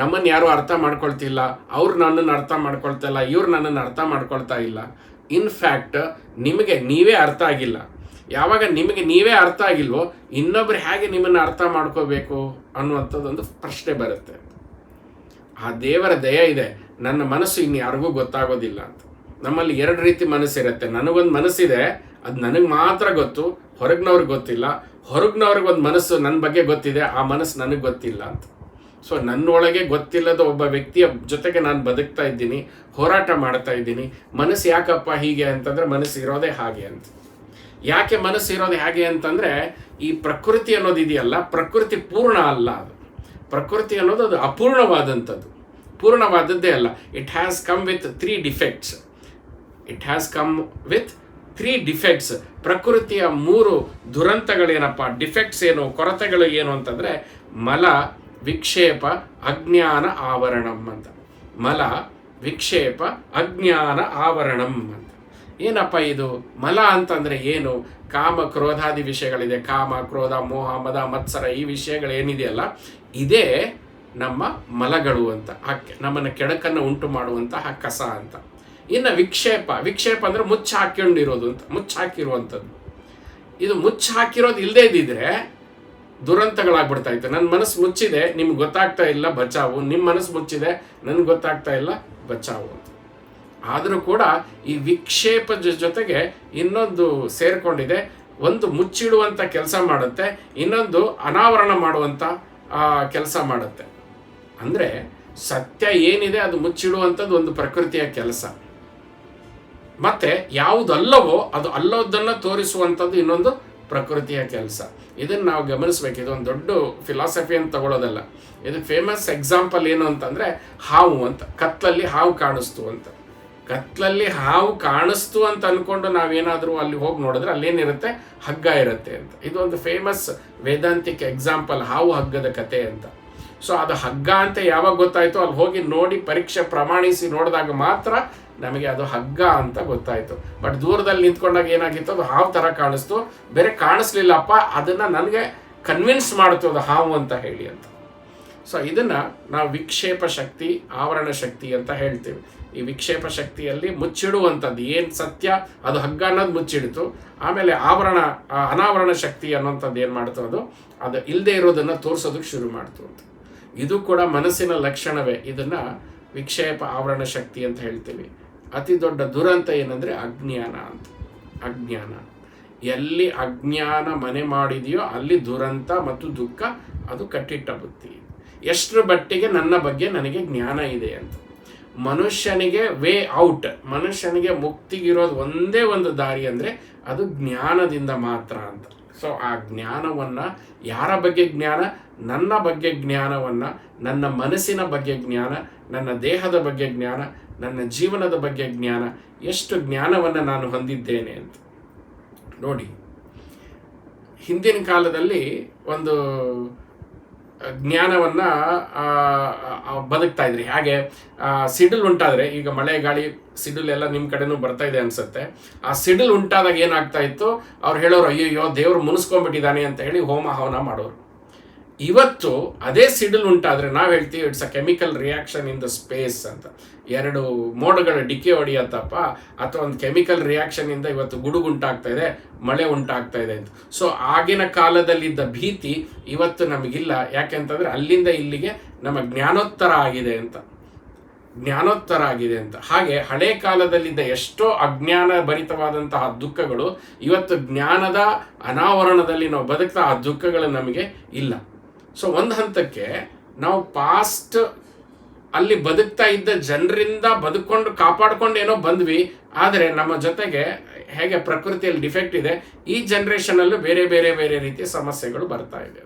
ನಮ್ಮನ್ನು ಯಾರು ಅರ್ಥ ಮಾಡ್ಕೊಳ್ತಿಲ್ಲ, ಅವ್ರು ನನ್ನನ್ನು ಅರ್ಥ ಮಾಡ್ಕೊಳ್ತಾ ಇಲ್ಲ, ಇವ್ರು ನನ್ನನ್ನು ಅರ್ಥ ಮಾಡ್ಕೊಳ್ತಾ ಇಲ್ಲ. ಇನ್ಫ್ಯಾಕ್ಟ್ ನಿಮಗೆ ನೀವೇ ಅರ್ಥ ಆಗಿಲ್ಲ. ಯಾವಾಗ ನಿಮಗೆ ನೀವೇ ಅರ್ಥ ಆಗಿಲ್ವೋ, ಇನ್ನೊಬ್ರು ಹೇಗೆ ನಿಮ್ಮನ್ನು ಅರ್ಥ ಮಾಡ್ಕೋಬೇಕು ಅನ್ನುವಂಥದ್ದೊಂದು ಪ್ರಶ್ನೆ ಬರುತ್ತೆ. ಆ ದೇವರ ದಯ ಇದೆ. ನನ್ನ ಮನಸ್ಸು ಇನ್ನು ಯಾರಿಗೂ ಗೊತ್ತಾಗೋದಿಲ್ಲ ಅಂತ. ನಮ್ಮಲ್ಲಿ ಎರಡು ರೀತಿ ಮನಸ್ಸಿರುತ್ತೆ. ನನಗೊಂದು ಮನಸ್ಸಿದೆ, ಅದು ನನಗೆ ಮಾತ್ರ ಗೊತ್ತು, ಹೊರಗಿನವ್ರಿಗೆ ಗೊತ್ತಿಲ್ಲ. ಹೊರಗಿನವ್ರಿಗೆ ಒಂದು ಮನಸ್ಸು ನನ್ನ ಬಗ್ಗೆ ಗೊತ್ತಿದೆ, ಆ ಮನಸ್ಸು ನನಗೆ ಗೊತ್ತಿಲ್ಲ ಅಂತ. ಸೊ ನನ್ನೊಳಗೆ ಗೊತ್ತಿಲ್ಲದ ಒಬ್ಬ ವ್ಯಕ್ತಿಯ ಜೊತೆಗೆ ನಾನು ಬದುಕ್ತಾ ಇದ್ದೀನಿ, ಹೋರಾಟ ಮಾಡ್ತಾ ಇದ್ದೀನಿ. ಮನಸ್ಸು ಯಾಕಪ್ಪ ಹೀಗೆ ಅಂತಂದರೆ ಮನಸ್ಸು ಇರೋದೇ ಹಾಗೆ ಅಂತ. ಯಾಕೆ ಮನಸ್ಸು ಇರೋದು ಹೇಗೆ ಅಂತಂದರೆ ಈ ಪ್ರಕೃತಿ ಅನ್ನೋದು ಇದೆಯಲ್ಲ, ಪ್ರಕೃತಿ ಪೂರ್ಣ ಅಲ್ಲ ಅದು. ಪ್ರಕೃತಿ ಅನ್ನೋದು ಅದು ಅಪೂರ್ಣವಾದಂಥದ್ದು. ಪೂರ್ಣವಾದದ್ದೇ ಅಲ್ಲ. It has come with three defects it has come with three defects ಪ್ರಕೃತಿಯ ಮೂರು ದುರಂತಗಳೇನಪ್ಪ? ಡಿಫೆಕ್ಟ್ಸ್ ಏನು? ಕೊರತೆಗಳು ಏನು ಅಂತಂದರೆ ಮಲ ವಿಕ್ಷೇಪ ಅಜ್ಞಾನ ಆವರಣಂ ಅಂತ. ಮಲ ವಿಕ್ಷೇಪ ಅಜ್ಞಾನ ಆವರಣಂ ಅಂತ. ಏನಪ್ಪ ಇದು? ಮಲ ಅಂತಂದರೆ ಏನು? ಕಾಮ ಕ್ರೋಧಾದಿ ವಿಷಯಗಳಿದೆ. ಕಾಮ, ಕ್ರೋಧ, ಮೋಹ, ಮದ, ಮತ್ಸರ ಈ ವಿಷಯಗಳೇನಿದೆಯಲ್ಲ, ಇದೇ ನಮ್ಮ ಮಲಗಳು ಅಂತ. ಆ ನಮ್ಮನ್ನು ಕೆಡಕನ್ನು ಉಂಟು ಮಾಡುವಂತಹ ಕಸ ಅಂತ. ಇನ್ನು ವಿಕ್ಷೇಪ ವಿಕ್ಷೇಪ ಅಂದರೆ ಮುಚ್ಚ ಹಾಕೊಂಡಿರೋದು ಅಂತ, ಮುಚ್ಚಾಕಿರುವಂಥದ್ದು. ಇದು ಮುಚ್ಚಾಕಿರೋದು ಇಲ್ಲದೇ ಇದ್ದಿದ್ರೆ ದುರಂತಗಳಾಗ್ಬಿಡ್ತಾ ಇತ್ತು. ನನ್ನ ಮನಸ್ಸು ಮುಚ್ಚಿದೆ, ನಿಮ್ಗೆ ಗೊತ್ತಾಗ್ತಾ ಇಲ್ಲ ಬಚಾವು. ನಿಮ್ಮ ಮನಸ್ಸು ಮುಚ್ಚಿದೆ, ನನ್ಗೆ ಗೊತ್ತಾಗ್ತಾ ಇಲ್ಲ ಬಚಾವು ಆದರೂ ಕೂಡ ಈ ವಿಕ್ಷೇಪದ ಜೊತೆಗೆ ಇನ್ನೊಂದು ಸೇರಿಕೊಂಡಿದೆ. ಒಂದು ಮುಚ್ಚಿಡುವಂಥ ಕೆಲಸ ಮಾಡುತ್ತೆ, ಇನ್ನೊಂದು ಅನಾವರಣ ಮಾಡುವಂಥ ಕೆಲಸ ಮಾಡುತ್ತೆ. ಅಂದರೆ ಸತ್ಯ ಏನಿದೆ ಅದು ಮುಚ್ಚಿಡುವಂಥದ್ದು ಒಂದು ಪ್ರಕೃತಿಯ ಕೆಲಸ. ಮತ್ತೆ ಯಾವುದಲ್ಲವೋ ಅದು ಅಲ್ಲೋದನ್ನ ತೋರಿಸುವಂಥದ್ದು ಇನ್ನೊಂದು ಪ್ರಕೃತಿಯ ಕೆಲಸ. ಇದನ್ನು ನಾವು ಗಮನಿಸ್ಬೇಕು. ಇದೊಂದು ದೊಡ್ಡ ಫಿಲಾಸಫಿ ಅಂತ ತಗೊಳ್ಳೋದಲ್ಲ ಇದು ಫೇಮಸ್ ಎಕ್ಸಾಂಪಲ್ ಏನು ಅಂತಂದರೆ ಹಾವು ಅಂತ. ಕತ್ತಲಲ್ಲಿ ಹಾವು ಕಾಣಿಸ್ತು ಅಂತ. ಕತ್ಲಲ್ಲಿ ಹಾವು ಕಾಣಿಸ್ತು ಅಂತ ಅಂದ್ಕೊಂಡು ನಾವೇನಾದರೂ ಅಲ್ಲಿ ಹೋಗಿ ನೋಡಿದ್ರೆ ಅಲ್ಲೇನಿರುತ್ತೆ? ಹಗ್ಗ ಇರುತ್ತೆ ಅಂತ. ಇದು ಒಂದು ಫೇಮಸ್ ವೇದಾಂತಿಕ ಎಕ್ಸಾಂಪಲ್ ಹಾವು ಹಗ್ಗದ ಕತೆ ಅಂತ. ಸೊ ಅದು ಹಗ್ಗ ಅಂತ ಯಾವಾಗ ಗೊತ್ತಾಯಿತು ಅಲ್ಲಿ ಹೋಗಿ ನೋಡಿ, ಪರೀಕ್ಷೆ ಪ್ರಮಾಣಿಸಿ ನೋಡಿದಾಗ ಮಾತ್ರ ನಮಗೆ ಅದು ಹಗ್ಗ ಅಂತ ಗೊತ್ತಾಯ್ತು. ಬಟ್ ದೂರದಲ್ಲಿ ನಿಂತ್ಕೊಂಡಾಗ ಏನಾಗಿತ್ತು? ಅದು ಹಾವು ಥರ ಕಾಣಿಸ್ತು. ಬೇರೆ ಕಾಣಿಸ್ಲಿಲ್ಲಪ್ಪ. ಅದನ್ನ ನನಗೆ ಕನ್ವಿನ್ಸ್ ಮಾಡ್ತು ಅದು ಹಾವು ಅಂತ ಹೇಳಿ ಅಂತ. ಸೊ ಇದನ್ನ ನಾವು ವಿಕ್ಷೇಪ ಶಕ್ತಿ, ಆವರಣ ಶಕ್ತಿ ಅಂತ ಹೇಳ್ತೀವಿ. ಈ ವಿಕ್ಷೇಪ ಶಕ್ತಿಯಲ್ಲಿ ಮುಚ್ಚಿಡುವಂಥದ್ದು ಏನು ಸತ್ಯ, ಅದು ಹಗ್ಗ ಅನ್ನೋದು ಮುಚ್ಚಿಡ್ತು. ಆಮೇಲೆ ಆವರಣ ಅನಾವರಣ ಶಕ್ತಿ ಅನ್ನೋಂಥದ್ದು ಏನು ಮಾಡ್ತು ಅದು? ಅದು ಇಲ್ಲದೆ ಇರೋದನ್ನ ತೋರಿಸೋದಕ್ಕೆ ಶುರು ಮಾಡ್ತು ಅಂತ. ಇದು ಕೂಡ ಮನಸ್ಸಿನ ಲಕ್ಷಣವೇ. ಇದನ್ನ ವಿಕ್ಷೇಪ, ಆವರಣ ಶಕ್ತಿ ಅಂತ ಹೇಳ್ತೀವಿ. ಅತಿ ದೊಡ್ಡ ದುರಂತ ಏನಂದ್ರೆ ಅಜ್ಞಾನ ಅಂತ. ಅಜ್ಞಾನ. ಎಲ್ಲಿ ಅಜ್ಞಾನ ಮನೆ ಮಾಡಿದೆಯೋ ಅಲ್ಲಿ ದುರಂತ ಮತ್ತು ದುಃಖ, ಅದು ಕಟ್ಟಿಟ್ಟ ಬುತ್ತಿ ಎಷ್ಟರ ಮಟ್ಟಿಗೆ ನನ್ನ ಬಗ್ಗೆ ನನಗೆ ಜ್ಞಾನ ಇದೆ ಅಂತ. ಮನುಷ್ಯನಿಗೆ ವೇ ಔಟ್, ಮನುಷ್ಯನಿಗೆ ಮುಕ್ತಿಗಿರೋದು ಒಂದೇ ಒಂದು ದಾರಿ ಅಂದರೆ ಅದು ಜ್ಞಾನದಿಂದ ಮಾತ್ರ ಅಂತ. ಸೊ ಆ ಜ್ಞಾನವನ್ನ ಯಾರ ಬಗ್ಗೆ ಜ್ಞಾನ? ನನ್ನ ಬಗ್ಗೆ ಜ್ಞಾನವನ್ನ, ನನ್ನ ಮನಸ್ಸಿನ ಬಗ್ಗೆ ಜ್ಞಾನ, ನನ್ನ ದೇಹದ ಬಗ್ಗೆ ಜ್ಞಾನ, ನನ್ನ ಜೀವನದ ಬಗ್ಗೆ ಜ್ಞಾನ, ಎಷ್ಟು ಜ್ಞಾನವನ್ನು ನಾನು ಹೊಂದಿದ್ದೇನೆ ಅಂತ. ನೋಡಿ, ಹಿಂದಿನ ಕಾಲದಲ್ಲಿ ಒಂದು ಜ್ಞಾನವನ್ನ ಬದುಕ್ತಾ ಇದ್ರಿ. ಹಾಗೆ ಸಿಡಿಲ್ ಉಂಟಾದ್ರೆ, ಈಗ ಮಳೆ, ಗಾಳಿ, ಸಿಡಿಲು ಎಲ್ಲ ನಿಮ್ಮ ಕಡೆನೂ ಬರ್ತಾ ಇದೆ ಅನ್ಸುತ್ತೆ. ಆ ಸಿಡಿಲ್ ಉಂಟಾದಾಗ ಏನಾಗ್ತಾ ಇತ್ತು? ಅವ್ರು ಹೇಳೋರು, ಅಯ್ಯಯ್ಯೋ, ದೇವ್ರು ಮುನಿಸ್ಕೊಂಡ್ಬಿಟ್ಟಿದ್ದಾನೆ ಅಂತ ಹೇಳಿ ಹೋಮ ಹವನ ಮಾಡೋರು. ಇವತ್ತು ಅದೇ ಸಿಡಿಲು ಉಂಟಾದರೆ ನಾವು ಹೇಳ್ತೀವಿ it's a chemical reaction in the space ಅಂತ. ಎರಡು ಮೋಡಗಳ ಡಿಕ್ಕಿ ಹೊಡೆಯತ್ತಪ್ಪ, ಅಥವಾ ಒಂದು ಕೆಮಿಕಲ್ ರಿಯಾಕ್ಷನ್ ಇಂದ ಇವತ್ತು ಗುಡುಗು ಉಂಟಾಗ್ತಾ ಇದೆ, ಮಳೆ ಉಂಟಾಗ್ತಾ ಇದೆ ಅಂತ. ಸೊ ಆಗಿನ ಕಾಲದಲ್ಲಿದ್ದ ಭೀತಿ ಇವತ್ತು ನಮಗಿಲ್ಲ. ಯಾಕೆಂತಂದ್ರೆ ಅಲ್ಲಿಂದ ಇಲ್ಲಿಗೆ ನಮ್ಮ ಜ್ಞಾನೋತ್ತರ ಆಗಿದೆ ಅಂತ. ಜ್ಞಾನೋತ್ತರ ಆಗಿದೆ ಅಂತ. ಹಾಗೆ ಹಳೆ ಕಾಲದಲ್ಲಿದ್ದ ಎಷ್ಟೋ ಅಜ್ಞಾನ ಭರಿತವಾದಂತಹ ದುಃಖಗಳು ಇವತ್ತು ಜ್ಞಾನದ ಅನಾವರಣದಲ್ಲಿ ನಾವು ಬದುಕ್ತಾ ಆ ದುಃಖಗಳು ನಮಗೆ ಇಲ್ಲ. ಸೊ ಒಂದು ಹಂತಕ್ಕೆ ನಾವು ಪಾಸ್ಟ್ ಅಲ್ಲಿ ಬದುಕ್ತಾ ಇದ್ದ ಜನರಿಂದ ಬದುಕೊಂಡು ಕಾಪಾಡ್ಕೊಂಡು ಏನೋ ಬಂದ್ವಿ. ಆದರೆ ನಮ್ಮ ಜೊತೆಗೆ ಹೇಗೆ ಪ್ರಕೃತಿಯಲ್ಲಿ ಡಿಫೆಕ್ಟ್ ಇದೆ, ಈ ಜನ್ರೇಷನಲ್ಲೂ ಬೇರೆ ಬೇರೆ ಬೇರೆ ರೀತಿಯ ಸಮಸ್ಯೆಗಳು ಬರ್ತಾ ಇದೆ.